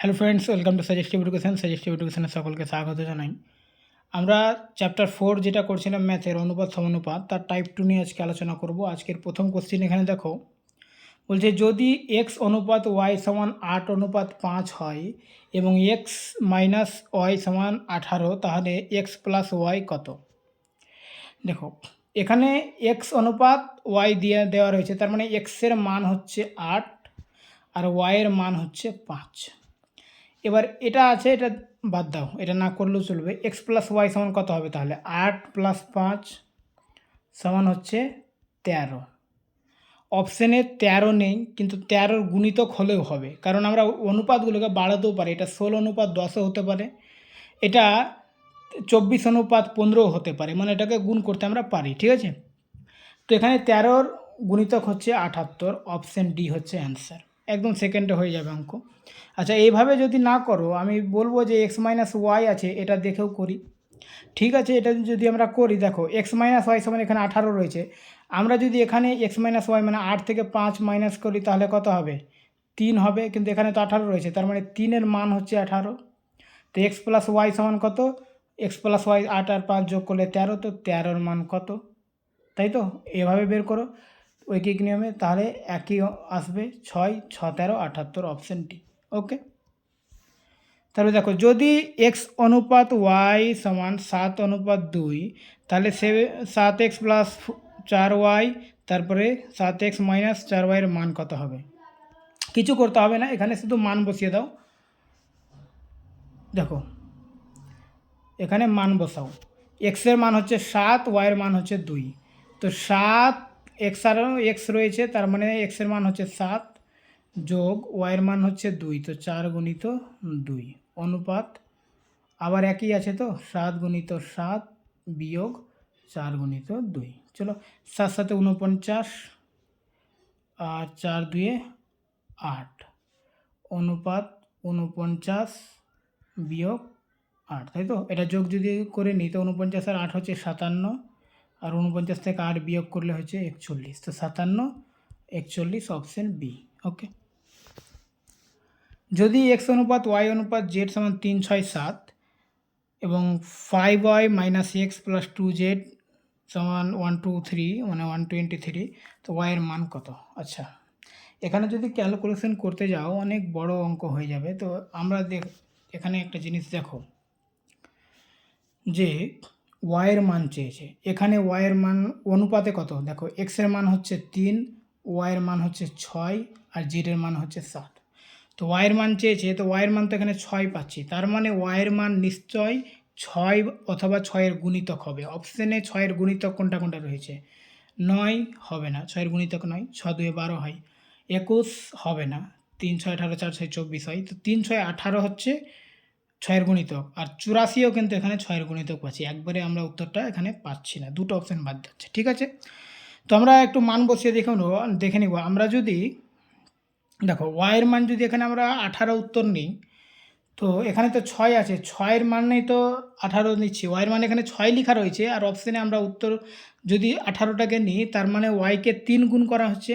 Hello friends welcome to suggestive education suggestive এডুকেশনের সকলকে স্বাগত জানাই। আমরা চ্যাপ্টার ফোর যেটা করছিলাম ম্যাথের অনুপাত, সমানুপাত, তার টাইপ টু নিয়ে আজকে আলোচনা করব। আজকের প্রথম কোশ্চেন এখানে দেখো। বলছে, যদি এক্স অনুপাত ওয়াই সমান আট অনুপাত পাঁচ হয় এবং এক্স মাইনাস ওয়াই সমান আঠারো, তাহলে এক্স প্লাস ওয়াই কত? দেখো, এখানে এক্স অনুপাত ওয়াই দিয়ে দেওয়া রয়েছে, তার মানে এক্সের মান হচ্ছে আট আর ওয়াইয়ের মান হচ্ছে পাঁচ। এবার এটা আছে, এটা বাদ দাও, এটা না করলেও চলবে। এক্স প্লাস ওয়াই সমান কত হবে তাহলে? আট প্লাস পাঁচ সমান হচ্ছে তেরো। অপশানে তেরো নেই, কিন্তু তেরোর গুণিতক হলেও হবে। কারণ আমরা অনুপাতগুলোকে বাড়াতেও পারি। এটা ষোলো অনুপাত দশও হতে পারে। এটা চব্বিশ অনুপাত পনেরোও হতে পারে। মানে এটাকে গুণ করতে আমরা পারি, ঠিক আছে? তো এখানে তেরোর গুণিতক হচ্ছে আটাত্তর। অপশান ডি হচ্ছে অ্যান্সার একদম সেকেন্ডে হয়ে যাবে অঙ্ক। আচ্ছা এইভাবে যদি না করো, আমি বলব যে এক্স মাইনাস ওয়াই আছে, এটা দেখেও করি। ঠিক আছে, এটা যদি আমরা করি, দেখো এক্স মাইনাস ওয়াই সমান এখানে আঠারো রয়েছে। আমরা যদি এখানে এক্স মাইনাস ওয়াই মানে আট থেকে পাঁচ মাইনাস করি, তাহলে কত হবে? তিন হবে, কিন্তু এখানে তো আঠারো রয়েছে, তার মানে তিনের মান হচ্ছে আঠারো। তো এক্স প্লাস ওয়াই সমান কত? এক্স প্লাস ওয়াই আট আর পাঁচ যোগ করলে তেরো, তো তেরোর মান কত? তাই তো? এভাবে বের করো। ঐকিক নিয়মে তাহলে একই আসবে ছয়, ছ, তেরো, আটাত্তর অপশান ডি ওকে তাহলে দেখো, যদি এক্স অনুপাত ওয়াই সমান সাত অনুপাত দুই, তাহলে সে সাত এক্স প্লাস চার ওয়াই তারপরে সাত এক্স মাইনাস চার ওয়াইয়ের মান কত হবে? কিছু করতে হবে না, এখানে শুধু মান বসিয়ে দাও। দেখো, এখানে মান বসাও এক্সের মান হচ্ছে সাত ওয়াইয়ের মান হচ্ছে দুই, তো সাত এক্স আর এক্স রয়েছে, তার মানে এক্সের মান হচ্ছে সাত যোগ ওয়াইয়ের মান হচ্ছে দুই, তো চার গুণিত দুই। অনুপাত আবার একই আছে তো, সাত গুণিত সাত বিয়োগ চার গুণিত দুই। চলো, সাত সাথে উনপঞ্চাশ আর চার দুয়ে আট। অনুপাত উনপঞ্চাশ বিয়োগ আট, তাই তো? এটা যোগ যদি করে নিই, তো উনপঞ্চাশ আর আট হচ্ছে সাতান্ন। আর উনপঞ্চাশ থেকে আট বিয়োগ করলে হচ্ছে একচল্লিশ। তো সাতান্ন, একচল্লিশ অপশন বি ওকে যদি এক্স অনুপাত ওয়াই অনুপাত জেড সমান তিন, ছয়, সাত এবং five y minus x plus two z সমান ওয়ান টু থ্রি মানে ওয়ান টোয়েন্টি থ্রি তো ওয়াইয়ের মান কত? আচ্ছা এখানে যদি ক্যালকুলেশন করতে যাও, অনেক বড় অঙ্ক হয়ে যাবে। তো আমরা দেখ, এখানে একটা জিনিস দেখো যে ওয়াইয়ের মান চেয়েছে। এখানে ওয়াইয়ের মান অনুপাতে কত? দেখো এক্সের মান হচ্ছে তিন ওয়াইয়ের মান হচ্ছে ছয়, আর জেডের মান হচ্ছে সাত। তো ওয়াইয়ের মান চেয়েছে, তো ওয়াইয়ের মান তো এখানে ছয় পাচ্ছি। তার মানে ওয়াইয়ের মান নিশ্চয় ছয় অথবা ছয়ের গুণিতক হবে। অপশানে ছয়ের গুণিতক কোনটা কোনটা রয়েছে? নয় হবে না, ছয়ের গুণিতক নয় ছ দুয়ে বারো হয়। একুশ হবে না, তিন ছয় আঠারো, চার ছয় চব্বিশ হয়। তো তিন ছয় আঠারো হচ্ছে ছয়ের গুণিতক। আর চুরাশিও কিন্তু এখানে ছয়ের গুণিতক পাচ্ছি। একবারে আমরা উত্তরটা এখানে পাচ্ছি না। দুটো অপশান বাদ যাচ্ছে, ঠিক আছে? তো আমরা একটু মান বসিয়ে দেখে নেব, দেখে নিব। আমরা যদি, দেখো ওয়াইয়ের মান যদি এখানে আমরা আঠারো উত্তর নিই, তো এখানে তো ছয় আছে। ছয়ের মানেই তো আঠারো নিচ্ছি। ওয়াইয়ের মানে এখানে ছয় লেখা রয়েছে। আর অপশানে আমরা উত্তর যদি আঠারোটাকে নিই, তার মানে ওয়াইকে তিন গুণ করা হচ্ছে।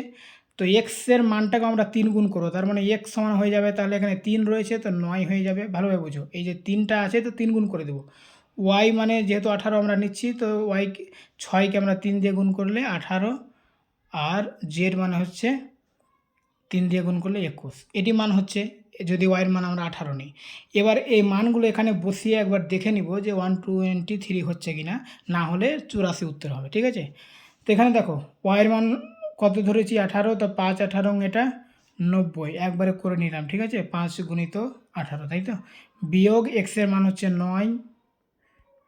তো এক্সের মানটাকে আমরা তিন গুণ করব। তার মানে এক্স সমান হয়ে যাবে তাহলে এখানে তিন রয়েছে, তো নয় হয়ে যাবে। ভালোভাবে বুঝো। এই যে তিনটা আছে, তো তিন গুণ করে দেবো। ওয়াই মানে যেহেতু আঠারো আমরা নিচ্ছি, তো ওয়াই ছয়কে আমরা তিন দিয়ে গুণ করলে আঠারো। আর জেড মানে হচ্ছে তিন দিয়ে গুণ করলে একুশ। এটি মান হচ্ছে, যদি ওয়াইয়ের মান আমরা আঠারো নিই। এবার এই মানগুলো এখানে বসিয়ে একবার দেখে নিব যে ওয়ান টোয়েন্টি থ্রি হচ্ছে কি না না হলে চুরাশি উত্তর হবে, ঠিক আছে? তো এখানে দেখো ওয়াইয়ের মান কত ধরেছি? আঠারো, তো পাঁচ আঠারো এটা নব্বই। একবারে করে নিলাম, ঠিক আছে? পাঁচ গুণিত আঠারো, তাই তো? বিয়োগ এক্সের মান হচ্ছে নয়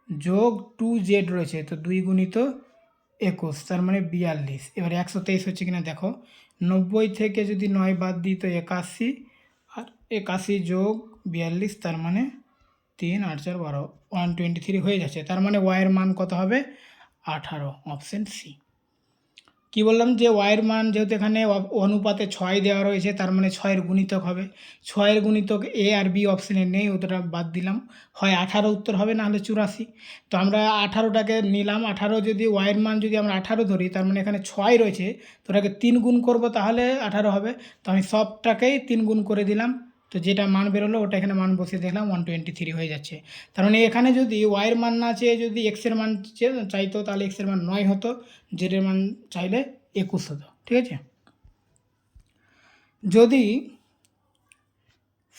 যোগ টু জেড রয়েছে, তো দুই গুণিত একুশ, তার মানে বিয়াল্লিশ। এবার একশো তেইশ হচ্ছে কিনা, দেখো। নব্বই থেকে যদি নয় বাদ দিই, তো একাশি, আর একাশি যোগ বিয়াল্লিশ, তার মানে তিন, আট, চার, বারো ওয়ান টোয়েন্টি থ্রি হয়ে যাচ্ছে। তার মানে ওয়াইয়ের মান কত হবে? আঠারো অপশান সি কি বললাম যে ওয়াইয়ের মান যেহেতু এখানে অনুপাতে ছয় দেওয়া রয়েছে, তার মানে ছয়ের গুণিতক হবে। ছয়ের গুণিতক এ আর বি অপশানে নেই ওটা বাদ দিলাম। হয় আঠারো উত্তর হবে, না হলে চুরাশি। তো আমরা আঠারোটাকে নিলাম। আঠারো যদি ওয়াইয়ের মান যদি আমরা আঠারো ধরি, তার মানে এখানে ছয় রয়েছে, তো ওটাকে তিন গুণ করব তাহলে আঠারো হবে। তো আমি সবটাকেই তিন গুণ করে দিলাম। তো যেটা মান বেরোলো, ওটা এখানে মান বসিয়ে দেখলাম ওয়ান টোয়েন্টি থ্রি হয়ে যাচ্ছে। তার মানে এখানে যদি ওয়াইয়ের মান না চেয়ে যদি এক্সের মান চাইতো, তাহলে এক্সের মান নয় হতো জেডের মান চাইলে একুশ হতো, ঠিক আছে? যদি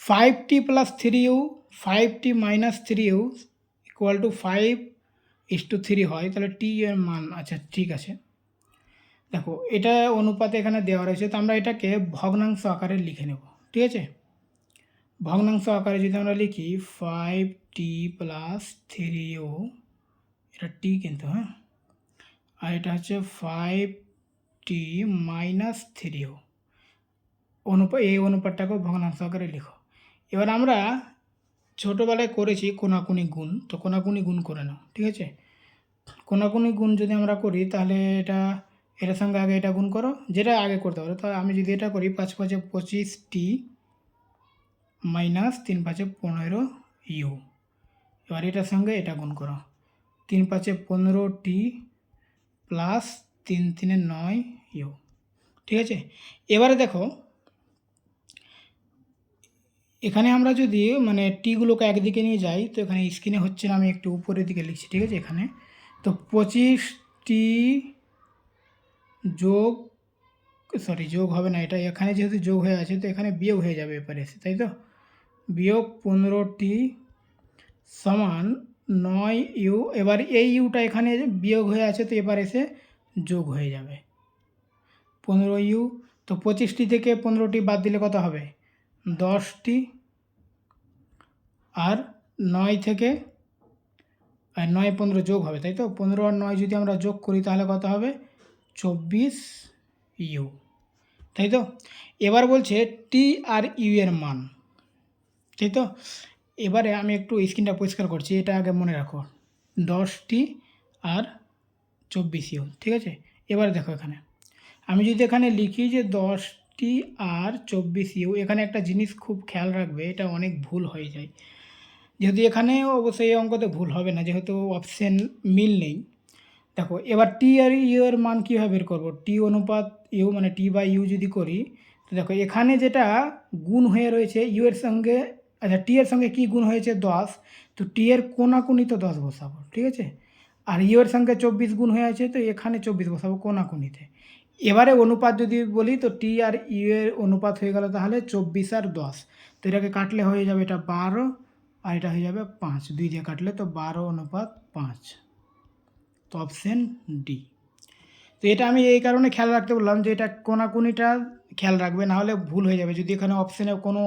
five t plus three u five t minus three u equal to five is two three হয়, তাহলে টি এর মান আচ্ছা ঠিক আছে। দেখো, এটা অনুপাতে এখানে দেওয়া রয়েছে, তো আমরা এটাকে ভগ্নাংশ আকারে লিখে নেব, ঠিক আছে? ভগ্নাংশ আকারে যদি আমরা লিখি five t plus three u এটা টি কিন্তু হ্যাঁ? আর এটা হচ্ছে five t minus three u অনুপাত এই অনুপাতটাকেও ভগ্নাংশ আকারে লিখো। এবার আমরা ছোটোবেলায় করেছি কোনাকুনি গুণ, তো কোনাকুনি গুণ করে নাও, ঠিক আছে? কোনাকুনি গুণ যদি আমরা করি, তাহলে এটা, এটার সঙ্গে আগে এটা গুণ করো, যেটা আগে করতে পারো। তো আমি যদি এটা করি, পাঁচ পাঁচে পঁচিশ টি মাইনাস তিন পাঁচে পনেরো ইউ। এবার এটার সঙ্গে এটা গুণ করো। তিন পাঁচে পনেরো টি প্লাস তিন তিনে নয় ইউ। ঠিক আছে? এবারে দেখো, এখানে আমরা যদি মানে টিগুলোকে একদিকে নিয়ে যাই, তো এখানে স্ক্রিনে হচ্ছে না, আমি একটু উপরের দিকে লিখছি, ঠিক আছে, এখানে। তো পঁচিশ টি যোগ, সরি, যোগ হবে না, এটা এখানে যেহেতু যোগ হয়ে আছে, তো এখানে বিয়োগ হয়ে যাবে এপারে এসে, তাই তো? বিয়োগ পনেরোটি সমান নয় ইউ। এবার এই ইউটা এখানে বিয়োগ হয়ে আছে, তো এবার এসে যোগ হয়ে যাবে। পনেরো ইউ, তো পঁচিশটি থেকে পনেরোটি বাদ দিলে কত হবে? দশটি। আর নয় থেকে, আর নয় পনেরো যোগ হবে, তাই তো? পনেরো আর নয় যদি আমরা যোগ করি, তাহলে কত হবে? চব্বিশ ইউ, তাই তো? এবার বলছে টি আর ইউ এর মান। তাই তো, এবারে আমি একটু স্ক্রিনটা পরিষ্কার করছি, এটা আগে মনে রাখো। দশটি আর চব্বিশ ইউ ঠিক আছে? এবারে দেখো এখানে। আমি যদি এখানে লিখি যে দশটি আর চব্বিশ ইউ, এখানে একটা জিনিস খুব খেয়াল রাখবে, এটা অনেক ভুল হয়ে যায়। যেহেতু এখানে অবশ্যই অঙ্কতে ভুল হবে না, যেহেতু অপশন মিল নেই। দেখো, এবার টি আর ইউ এর মান কীভাবে বের করব? টি অনুপাত ইউ মানে টি বাই ইউ যদি করি, তো দেখো, এখানে যেটা গুণ হয়ে রয়েছে ইউ এর সঙ্গে আচ্ছা টি এর সঙ্গে কী গুণ হয়েছে? দশ। তো টি এর কোনাকুনি তো দশ বসাবো, ঠিক আছে? আর ইউ এর সঙ্গে চব্বিশ গুণ হয়ে আছে, তো এখানে চব্বিশ বসাবো কোনাকুনিতে। এবারে অনুপাত যদি বলি, তো টি আর ইউ এর অনুপাত হয়ে গেল তাহলে চব্বিশ আর দশ। তো এটাকে কাটলে হয়ে যাবে এটা বারো, আর এটা হয়ে যাবে পাঁচ। দুই দিয়ে কাটলে তো বারো অনুপাত পাঁচ। তো অপশন ডি। তো এটা আমি এই কারণে খেয়াল রাখতে বললাম যে এটা কোনাকুনিটা খেয়াল রাখবে, না হলে ভুল হয়ে যাবে। যদি এখানে অপশানে কোনো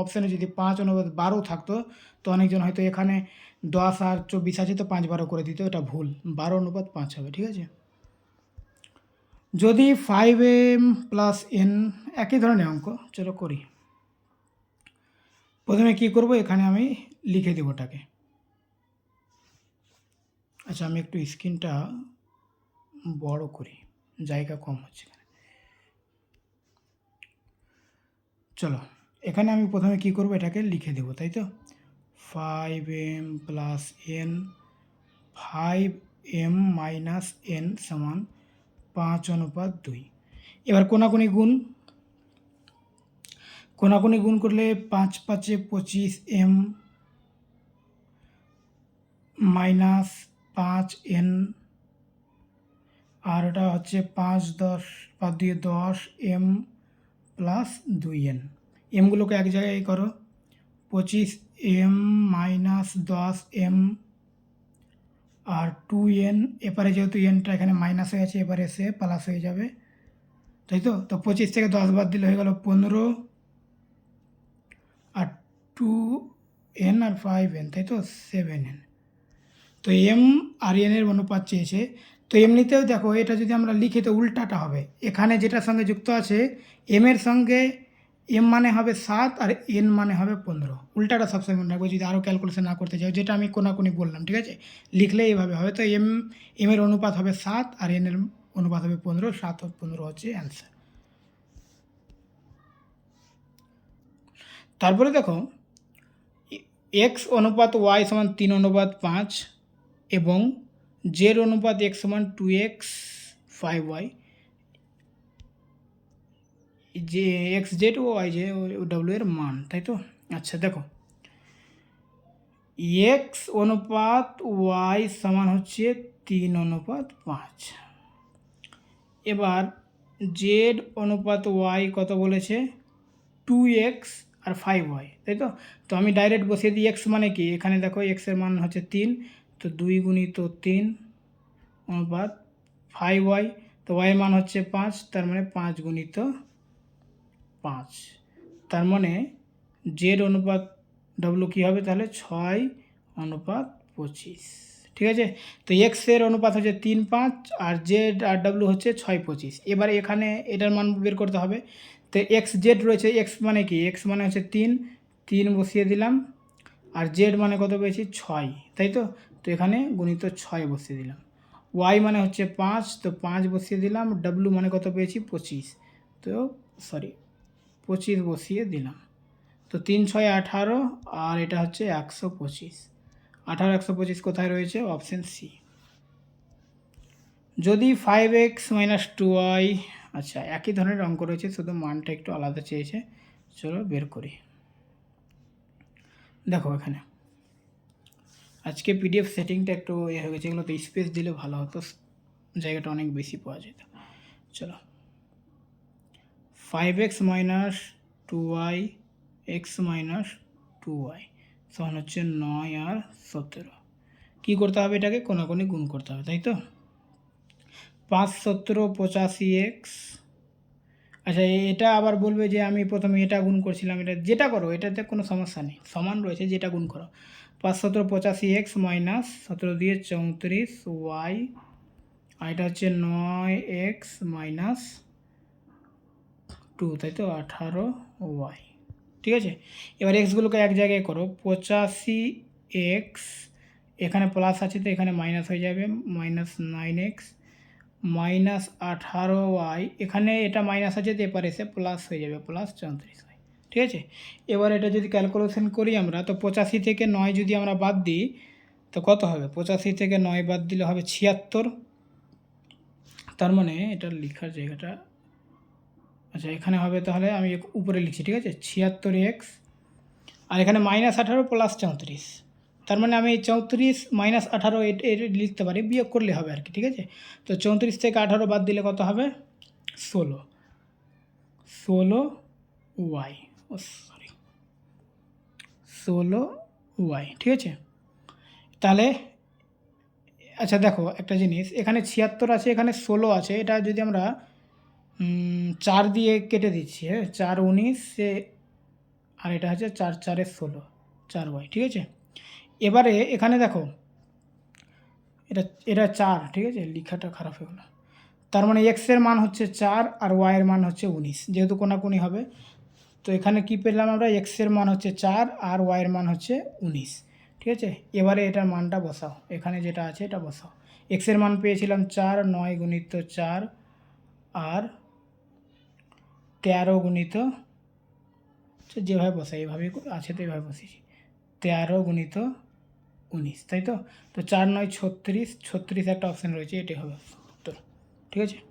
অপশানে যদি পাঁচ অনুপাত বারো থাকতো, তো অনেকজন হয়তো এখানে দশ আর চব্বিশ আছে, তো পাঁচ বারো করে দিত, এটা ভুল। বারো অনুপাত পাঁচ হবে, ঠিক আছে? যদি ফাইভ এম প্লাস এন একই ধরনের অঙ্ক, চলো করি। প্রথমে কি করব? এখানে আমি লিখে দেবো ওটাকে। আচ্ছা আমি একটু স্ক্রিনটা বড় করি, জায়গা কম হচ্ছে এখানে। চলো, এখানে আমি প্রথমে কি করব, এটাকে লিখে দেবো, তাই তো? Five m plus n five m minus n সমান পাঁচ অনুপাত দুই। এবার কোনাকুনি গুণ কোনাকুনি গুণ করলে পাঁচ পাঁচে পঁচিশ এম মাইনাস পাঁচ এন আর ওটা হচ্ছে পাঁচ দশ পাঁচ দিয়ে দশ এম প্লাস দুই এন। এমগুলোকে এক জায়গায় করো। পঁচিশ এম মাইনাস দশ এম আর টু এন। এপারে যেহেতু এনটা এখানে মাইনাস হয়ে আছে এবারে এসে প্লাস হয়ে যাবে। তাই তো? তো পঁচিশ থেকে দশ বাদ দিলে হয়ে গেল পনেরো আর টু এন আর ফাইভ এন, তাই তো? Seven n. তো এম আর এনের অনুপাত চেয়েছে তো এমনিতেও দেখো, এটা যদি আমরা লিখি তো উল্টাটা হবে। এখানে যেটার সঙ্গে যুক্ত আছে এম এর সঙ্গে এম মানে হবে সাত আর এন মানে হবে পনেরো। উল্টাটা সবসময় মনে রাখব, যদি আরও ক্যালকুলেশন না করতে চাও যেটা আমি কোনাকুনি বললাম, ঠিক আছে? লিখলে এইভাবে হবে। তো এম এম এর অনুপাত হবে সাত আর এন এর অনুপাত হবে পনেরো। সাত পনেরো হচ্ছে অ্যান্সার তারপরে দেখো এক্স অনুপাত ওয়াই সমান তিন অনুপাত পাঁচ এবং জেড অনুপাত এক্স সমান টু এক্স ফাইভ ওয়াই, যে এক্স জেড ও ওয়াই জে ডব্লিউ এর মান, তাই তো? আচ্ছা দেখো। এক্স অনুপাত ওয়াই সমান হচ্ছে তিন অনুপাত পাঁচ। এবার জেড অনুপাত ওয়াই কত বলেছে? টু এক্স আর ফাইভ ওয়াই, তাই তো? তো আমি ডাইরেক্ট বসিয়ে দিই এক্স মানে কি? এখানে দেখো এক্সের মান হচ্ছে তিন তো দুই গুণিত তিন অনুপাত ফাইভ ওয়াই তো ওয়াইয়ের মান হচ্ছে পাঁচ, তার মানে পাঁচ গুণিত পাঁচ। তার মানে জেড অনুপাত ডব্লু কী হবে তাহলে? ছয় অনুপাত পঁচিশ। ঠিক আছে? তো এক্সের অনুপাত হচ্ছে তিন পাঁচ আর জেড আর ডাব্লু হচ্ছে ছয় পঁচিশ। এবার এখানে এটার মান বের করতে হবে। তো এক্স জেড রয়েছে এক্স মানে কি? এক্স মানে হচ্ছে তিন তিন বসিয়ে দিলাম। আর জেড মানে কত পেয়েছি? ছয়। তাই তো? তো এখানে গুণিত ছয় বসিয়ে দিলাম। ওয়াই মানে হচ্ছে পাঁচ, তো পাঁচ বসিয়ে দিলাম। ডাব্লু মানে কত পেয়েছি? পঁচিশ। তো সরি পঁচিশ বসিয়ে দিলাম। তো তিন, ছয়, আঠারো, আর এটা হচ্ছে একশো পঁচিশ। আঠারো, একশো পঁচিশ কোথায় রয়েছে? অপশান সি যদি five x minus two y আচ্ছা একই ধরনের অঙ্ক রয়েছে, শুধু মানটা একটু আলাদা চেয়েছে। চলো বের করি। দেখো এখানে। আজকে পিডিএফ সেটিংটা একটু ইয়ে হয়ে গেছে, এগুলোতে স্পেস দিলে ভালো হতো জায়গাটা অনেক বেশি পাওয়া যেত। চলো। Five x minus two y x minus two y সমান হচ্ছে নয় আর সতেরো। কী করতে হবে এটাকে? কোনাকুনি গুণ করতে হবে, তাই তো? পাঁচ সতেরো পঁচাশি এক্স আচ্ছা এটা আবার বলবে যে আমি প্রথমে এটা গুণ করছিলাম, এটা যেটা করো, এটাতে কোনো সমস্যা নেই। সমান রয়েছে, যেটা গুণ করো। পাঁচ সতেরো পঁচাশি এক্স মাইনাস সতেরো দিয়ে চৌত্রিশ ওয়াই, আর এটা হচ্ছে নয় এক্স মাইনাস টু, তাই তো? আঠারো ওয়াই। ঠিক আছে? এবার এক্সগুলোকে এক জায়গায় করো। পঁচাশি এক্স, এখানে প্লাস আছে তো, এখানে মাইনাস হয়ে যাবে। মাইনাস নাইন এক্স, মাইনাস আঠারো ওয়াই, এখানে এটা মাইনাস আছে তো, এপারে এসে প্লাস হয়ে যাবে, প্লাস চৌত্রিশ। ঠিক আছে? এবার এটা যদি ক্যালকুলেশন করি আমরা, তো পঁচাশি থেকে নয় যদি আমরা বাদ দিই, তো কত হবে? পঁচাশি থেকে নয় বাদ দিলে হবে ছিয়াত্তর। তার মানে এটা লেখার জায়গাটা আচ্ছা এখানে হবে তাহলে আমি উপরে লিখছি, ঠিক আছে? ছিয়াত্তর এক্স আর এখানে মাইনাস আঠারো প্লাস চৌত্রিশ। তার মানে আমি চৌত্রিশ মাইনাস আঠারো লিখতে পারি, বিয়োগ করলে হবে আর কি, ঠিক আছে? তো চৌত্রিশ থেকে আঠারো বাদ দিলে কত হবে? ষোলো। ষোলো ওয়াই ও সরি ষোলো ওয়াই ঠিক আছে? তাহলে আচ্ছা দেখো, একটা জিনিস, এখানে ছিয়াত্তর আছে, এখানে ষোলো আছে, এটা যদি আমরা চার দিয়ে কেটে দিচ্ছি হ্যাঁ? চার উনিশে আর এটা হচ্ছে চার চারে ষোলো, চার ওয়াই, ঠিক আছে? এবারে, এখানে দেখো, এটা এটা চার, ঠিক আছে? লেখাটা খারাপ হয়ে গেলো। তার মানে এক্সের মান হচ্ছে চার, আর ওয়াইয়ের মান হচ্ছে উনিশ, যেহেতু কোনাকুনি হবে তো এখানে কি পেলাম আমরা? এক্সের মান হচ্ছে চার আর ওয়াইয়ের মান হচ্ছে উনিশ। ঠিক আছে? এবারে এটার মানটা বসাও। এখানে যেটা আছে এটা বসাও। এক্সের মান পেয়েছিলাম চার নয় গুণিত চার আর তেরো গুণিত আচ্ছা, যেভাবে বসাই এইভাবে আছে তো এইভাবে বসিয়েছি। তেরো গুণিত উনিশ তাই তো? তো চার নয় ছত্রিশ ছত্রিশ একটা অপশান রয়েছে এটাই হবে উত্তর। ঠিক আছে?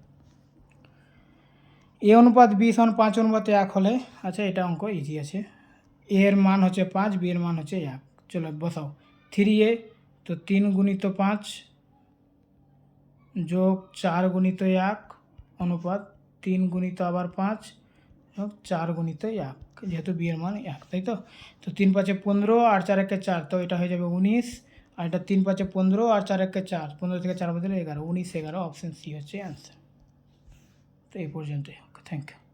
এ অনুপাত বি সমান পাঁচ অনুপাতে এক হলে আচ্ছা এটা অঙ্ক ইজি আছে। এ এর মান হচ্ছে পাঁচ, বি এর মান হচ্ছে এক। চলো বসাও। থ্রি এ তো তিন গুণিত পাঁচ যোগ চার গুণিত এক, অনুপাত তিন গুণিত আবার পাঁচ যোগ চার গুণিত এক, যেহেতু বিয়ের মান এক, তাই তো? তো তিন পাঁচে পনেরো আর চার একে চার, তো এটা হয়ে যাবে উনিশ। আর এটা তিন পাঁচে পনেরো আর চার একে চার, পনেরো থেকে চার বদলে এগারো, উনিশ এগারো অপশান সি হচ্ছে অ্যান্সার তো এই পর্যন্তই। Okay thank you